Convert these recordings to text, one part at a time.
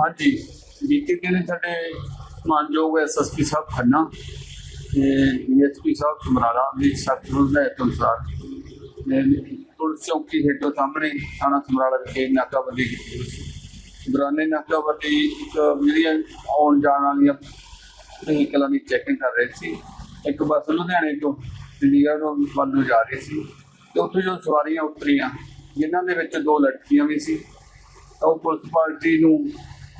ਹਾਂਜੀ। ਬੀਤੇ ਦਿਨ ਸਾਡੇ ਮਾਨਯੋਗ ਐਸਐਸਪੀ ਸਾਹਿਬ ਖੰਨਾ ਤੇ ਡੀਐਸਪੀ ਸਾਹਿਬ ਸਮਰਾਲਾ ਦੀ ਸਖਤ ਹਦਾਇਤ ਅਨੁਸਾਰ। ਪੁਲਿਸ ਚੌਕੀ ਹੇਠੋਂ ਸਾਹਮਣੇ ਥਾਣਾ ਸਮਰਾਲਾ ਵਿਖੇ ਨਾਕਾਬੰਦੀ ਕੀਤੀ ਹੋਈ ਸੀ। ਦੌਰਾਨੇ ਨਾਕਾਬੰਦੀ ਇੱਕ ਜਿਹੜੀਆਂ ਆਉਣ ਜਾਣ ਵਾਲੀਆਂ ਵਹੀਕਲਾਂ ਦੀ ਚੈਕਿੰਗ ਕਰ ਰਹੇ ਸੀ। ਇੱਕ ਬੱਸ ਲੁਧਿਆਣੇ ਤੋਂ ਚੰਡੀਗੜ੍ਹ ਵੱਲ ਨੂੰ ਜਾ ਰਹੀ ਸੀ ਤੇ ਉੱਥੇ ਜੋ ਸਵਾਰੀਆਂ ਉਤਰੀਆਂ, ਜਿਨ੍ਹਾਂ ਦੇ ਵਿੱਚ ਦੋ ਲੜਕੀਆਂ ਵੀ ਸੀ ਉਹ ਪੁਲਿਸ ਪਾਰਟੀ ਨੂੰ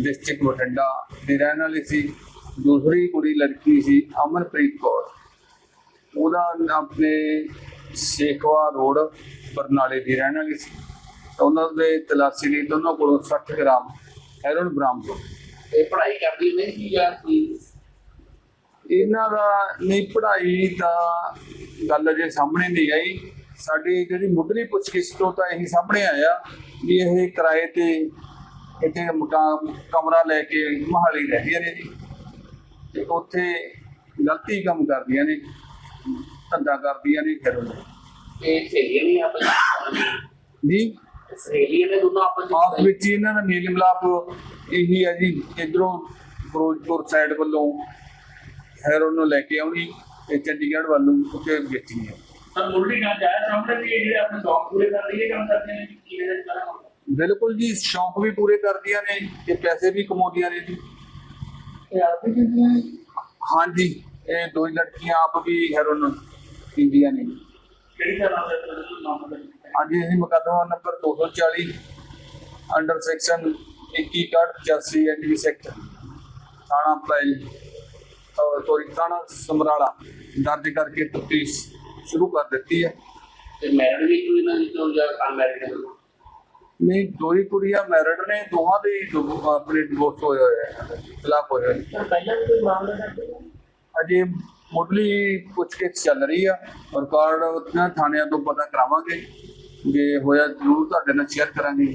ਡਿਸਟ੍ਰਿਕਟ ਬਠਿੰਡਾ ਦੀ ਰਹਿਣ ਵਾਲੀ ਸੀ। ਦੂਸਰੀ ਕੁੜੀ ਲੜਕੀ ਸੀ ਅਮਨਪ੍ਰੀਤ ਕੌਰ। ਉਹਦਾ ਨਾਂ ਆਪਣੇ ਸ਼ੇਖਵਾ ਰੋਡ ਬਰਨਾਲੇ ਦੀ ਰਹਿਣ ਵਾਲੀ ਸੀ। ਤਾਂ ਉਹਨਾਂ ਦੇ ਤਲਾਸ਼ੀ ਲਈ ਦੋਨੋਂ ਕੋਲੋਂ 60 ਗ੍ਰਾਮ ਹੈਰੋਨ ਬਰਾਮਦ ਹੋਈ ਇਹ ਪੜ੍ਹਾਈ ਕਰਦੀ ਨਹੀਂ ਕੀ ਯਾਰ ਕੀ? ਇਹਨਾਂ ਦਾ ਨਹੀਂ ਪੜ੍ਹਾਈ ਦਾ ਗੱਲ ਜੇ ਸਾਹਮਣੇ ਨਹੀਂ ਆਈ। ਸਾਡੀ ਜਿਹੜੀ ਮੁੱਢਲੀ ਪੁੱਛਗਿੱਛ ਤੋਂ ਤਾਂ ਇਹੀ ਸਾਹਮਣੇ ਆਇਆ ਵੀ ਇਹ ਕਿਰਾਏ ਤੇ ਇੱਥੇ ਮਕਾਨ ਕਮਰਾ ਲੈ ਕੇ ਮਹਾਲੀ ਰਹਿੰਦੀਆਂ ਨੇ ਜੀ। ਤੇ ਉੱਥੇ ਗਲਤੀ ਕੰਮ ਕਰਦੀਆਂ ਨੇ ਧੰਦਾ ਕਰਦੀਆਂ ਨੇ ਫਿਰ ਇਹ ਸਹੇਲੀਆਂ ਨਹੀਂ ਆਪਸ ਜੀ? ਸਹੇਲੀਆਂ ਨੇ ਦੋਨੋਂ ਆਪਸ ਆਪਸ ਵਿੱਚ ਵਿੱਚ ਹੀ ਇਹਨਾਂ ਦਾ ਮੇਲ ਮਿਲਾਪ ਇਹੀ ਹੈ ਜੀ ਇਧਰੋਂ ਫਿਰੋਜ਼ਪੁਰ ਸਾਈਡ ਵੱਲੋਂ ਹੈਰੋਨ ਨੂੰ ਲੈ ਕੇ ਆਉਣੀ ਤੇ ਚੰਡੀਗੜ੍ਹ ਵੱਲ ਉੱਥੇ ਵੇਚਣੀ ਹੈ ਤਾਂ ਮੁਰਲੀ ਨਾਲ ਜਾਇਆ ਸਾਹਮਣੇ ਵੀ ਇਹ ਜਿਹੜੇ ਆਪਣੇ ਸ਼ੌਕ ਪੂਰੇ ਕਰ ਲਈਏ ਕੰਮ ਕਰਦੇ ਨੇ ਕੀ ਇਹਦੇ ਵਿੱਚ ਕਰਾਂ ਬਿਲਕੁਲ ਜੀ ਸ਼ੌਂਕ ਵੀ ਪੂਰੇ ਕਰਦੀਆਂ ਨੇ ਤੇ ਪੈਸੇ ਵੀ ਕਮਾਉਂਦੀਆਂ ਨੇ ਜੀ। ਇਹ ਆਪ ਹੀ ਨੇ ਹਾਂਜੀ ਇਹ ਦੋ ਹੀ ਲੜਕੀਆਂ ਆਪ ਵੀ ਹੈਰੋਨ ਪੀਂਦੀਆਂ ਨੇ। ਕਿਹੜੀ ਤਰ੍ਹਾਂ ਦਾ ਨਾਮ ਪਤਾ ਅੱਜ ਅਸੀਂ ਮੁਕੱਦਮਾ ਨੰਬਰ 240 ਅੰਡਰ ਸੈਕਸ਼ਨ 2185 ਐਨਡੀ ਸੈਕਟ ਥਾਣਾ ਪੈਲ ਸੋਰੀ ਥਾਣਾ ਸਮਰਾਲਾ ਦਰਜ ਕਰਕੇ ਤਫਤੀਸ਼ ਸ਼ੁਰੂ ਕਰ ਦਿੱਤੀ ਹੈ। ਤੇ ਮੈਰਿਡ ਵੀ ਕੋਈ ਨਾ ਜਾਂ ਅਨਮੈਰਿਡ ਨੇ ਨਹੀਂ ਦੋ ਹੀ ਕੁੜੀਆਂ ਮੈਰਿਡ ਨੇ ਦੋਹਾਂ ਦੇ ਹੀ ਡਿਵੋ- ਆਪਣੇ ਡਿਵੋਰਸ ਹੋਏ ਹੋਏ ਹੈ ਤਲਾਕ ਹੋਏ ਹੋਏ ਨੇ। ਤਾਂ ਪਹਿਲਾਂ ਵੀ ਕੋਈ ਮਾਮਲਾ ਕਰਦੇ ਨੇ ਅਜੇ ਮੁੱਢਲੀ ਪੁੱਛਗਿੱਛ ਚੱਲ ਰਹੀ ਆ ਰਿਕਾਰਡ ਉਹਨਾਂ ਥਾਣਿਆਂ ਤੋਂ ਪਤਾ ਕਰਾਵਾਂਗੇ ਜੇ ਹੋਇਆ ਜ਼ਰੂਰ ਤੁਹਾਡੇ ਨਾਲ ਸ਼ੇਅਰ ਕਰਾਂਗੇ